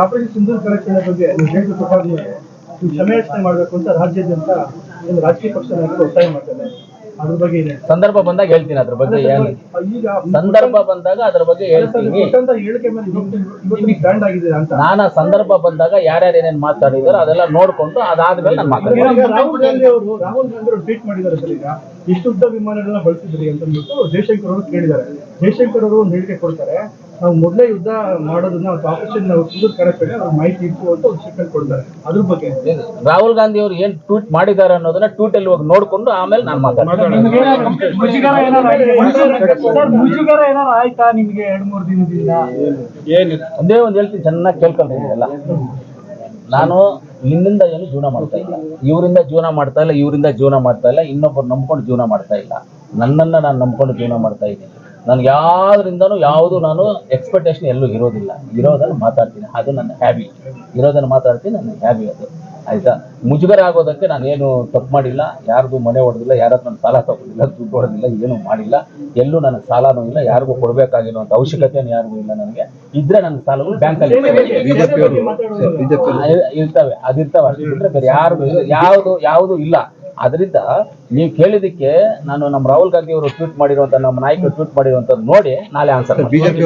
Operation Sindoor correction ಬಗ್ಗೆ ನೀವು ಹೇಳಿದ ಪ್ರಕಾರ ನೀವು ಕ್ಷಮೆಯಾಚನೆ ಮಾಡಬೇಕು ಅಂತ ರಾಜ್ಯಾದ್ಯಂತ ಒಂದು ರಾಜಕೀಯ ಪಕ್ಷ ನಾಯಕರು ಒತ್ತಾಯ ಮಾಡ್ತಾರೆ. ಅದ್ರ ಬಗ್ಗೆ ಇದೆ ಸಂದರ್ಭ ಬಂದಾಗ ಹೇಳ್ತೀನಿ ಅದ್ರ ಬಗ್ಗೆ ಏನು ಈಗ ಸಂದರ್ಭ ಬಂದಾಗ ಅದ್ರ ಬಗ್ಗೆ ಹೇಳ್ತೀನಿ. ಕೊಟ್ಟಂತ ಹೇಳಿಕೆ ಮೇಲೆ ಆಗಿದೆ ಅಂತ. ನಾನು ಆ ಸಂದರ್ಭ ಬಂದಾಗ ಯಾರ್ಯಾರು ಏನೇನ್ ಮಾತಾಡಿದಾರೆ ಅದೆಲ್ಲ ನೋಡ್ಕೊಂಡು ಅದಾದ್ಮೇಲೆ ನಾನು ಮಾತಾಡ್ತೀನಿ. ಈಗ ರಾಹುಲ್ ಗಾಂಧಿ ಅವರು ರಾಹುಲ್ ಗಾಂಧಿ ಅವರು ಟ್ವೀಟ್ ಮಾಡಿದ್ದಾರೆ ಸರ್ ಈಗ. ಇಷ್ಟು ಉದ್ದ ವಿಮಾನಗಳನ್ನ ಬಳಸಿದ್ರಿ ಅಂತ ಅಂದ್ಬಿಟ್ಟು ಜಯಶಂಕರ್ ಅವರು ಕೇಳಿದ್ದಾರೆ. ಜಯಶಂಕರ್ ಅವರು ಒಂದು ಹೇಳಿಕೆ ಕೊಡ್ತಾರೆ. ನಾವು ಮೊದಲೇ ಯುದ್ಧ ಮಾಡೋದನ್ನ ಆಪರೇಷನ್ ನಾವು ಕಡೆ ಅವ್ರ ಮಾಹಿತಿ ಇತ್ತು ಅಂತ ಒಂದು ಸ್ಟೇಟ್ಮೆಂಟ್ ಕೊಡ್ತಾರೆ. ಅದ್ರ ಬಗ್ಗೆ ರಾಹುಲ್ ಗಾಂಧಿ ಅವರು ಏನ್ ಟ್ವೀಟ್ ಮಾಡಿದ್ದಾರೆ ಅನ್ನೋದನ್ನ ಟ್ವೀಟ್ ಅಲ್ಲಿ ಹೋಗಿ ನೋಡ್ಕೊಂಡು ಆಮೇಲೆ ನಾನು ಮಾತಾಡ್ತೀನಿ. ಮುಜುಗರ ಏನಾರು ಆಯ್ತಾ? ಸರ್, ಮುಜುಗರ ಏನಾರು ಆಯ್ತಾ ನಿಮ್ಗೆ ಎರಡ್ ಮೂರ್ ದಿನದಿಂದ? ಒಂದೇ ಒಂದು ಹೇಳ್ತೀನಿ ಚೆನ್ನಾಗಿ ಕೇಳ್ಕೊಂಡ್ರಿ ಎಲ್ಲ ನಾನು ನಿನ್ನಿಂದ ಏನು ಜೀವನ ಮಾಡ್ತಾ ಇಲ್ಲ. ಇವರಿಂದ ಜೀವನ ಮಾಡ್ತಾ ಇಲ್ಲ ಇವರಿಂದ ಜೀವನ ಮಾಡ್ತಾ ಇಲ್ಲ ಇನ್ನೊಬ್ಬರು ನಂಬ್ಕೊಂಡು ಜೀವನ ಮಾಡ್ತಾ ಇಲ್ಲ. ನನ್ನನ್ನ ನಾನು ನಂಬ್ಕೊಂಡು ಜೀವನ ಮಾಡ್ತಾ ಇದ್ದೀನಿ. ನನ್ಗೆ ಯಾವ್ದ್ರಿಂದನೂ ಯಾವುದು ನಾನು ಎಕ್ಸ್ಪೆಕ್ಟೇಷನ್ ಎಲ್ಲೂ ಇರೋದಿಲ್ಲ. ಇರೋದನ್ನು ಮಾತಾಡ್ತೀನಿ. ಅದು ನನ್ನ ಹ್ಯಾಬಿ ಇರೋದನ್ನು ಮಾತಾಡ್ತೀನಿ ನನ್ನ ಹ್ಯಾಬಿ ಅದು. ಆಯ್ತಾ? ಮುಜುಗರ ಆಗೋದಕ್ಕೆ ನಾನೇನು ತಪ್ಪು ಮಾಡಿಲ್ಲ. ಯಾರ್ದು ಮನೆ ಹೊಡೆದಿಲ್ಲ ಯಾರು ನಾನು ಸಾಲ ತಗೊಂಡಿಲ್ಲ ದುಡ್ಡು ಹೊಡೆದಿಲ್ಲ ಏನು ಮಾಡಿಲ್ಲ. ಎಲ್ಲೂ ನನಗೆ ಸಾಲನೂ ಇಲ್ಲ. ಯಾರಿಗೂ ಕೊಡಬೇಕಾಗಿರುವಂಥ ಅವಶ್ಯಕತೆನೂ ಯಾರಿಗೂ ಇಲ್ಲ ನನಗೆ. ಇದ್ರೆ ನನ್ನ ಸಾಲಗಳು ಬ್ಯಾಂಕಲ್ಲಿ ಇರ್ತವೆ. ಅದಿರ್ತವೆ. ಅಷ್ಟು ಬಿಟ್ಟರೆ ಬೇರೆ ಯಾರು ಇಲ್ಲ. ಯಾವುದು ಯಾವುದು ಇಲ್ಲ. ಅದರಿಂದ ನೀವು ಕೇಳಿದಕ್ಕೆ ನಾನು ನಮ್ಮ ರಾಹುಲ್ ಗಾಂಧಿ ಅವರು ಟ್ವೀಟ್ ಮಾಡಿರುವಂತ, ನಮ್ಮ ನಾಯಕರು ಟ್ವೀಟ್ ಮಾಡಿರುವಂತದ್ದು ನೋಡಿ ನಾಳೆ ಆನ್ಸರ್ ಬಿಜೆಪಿ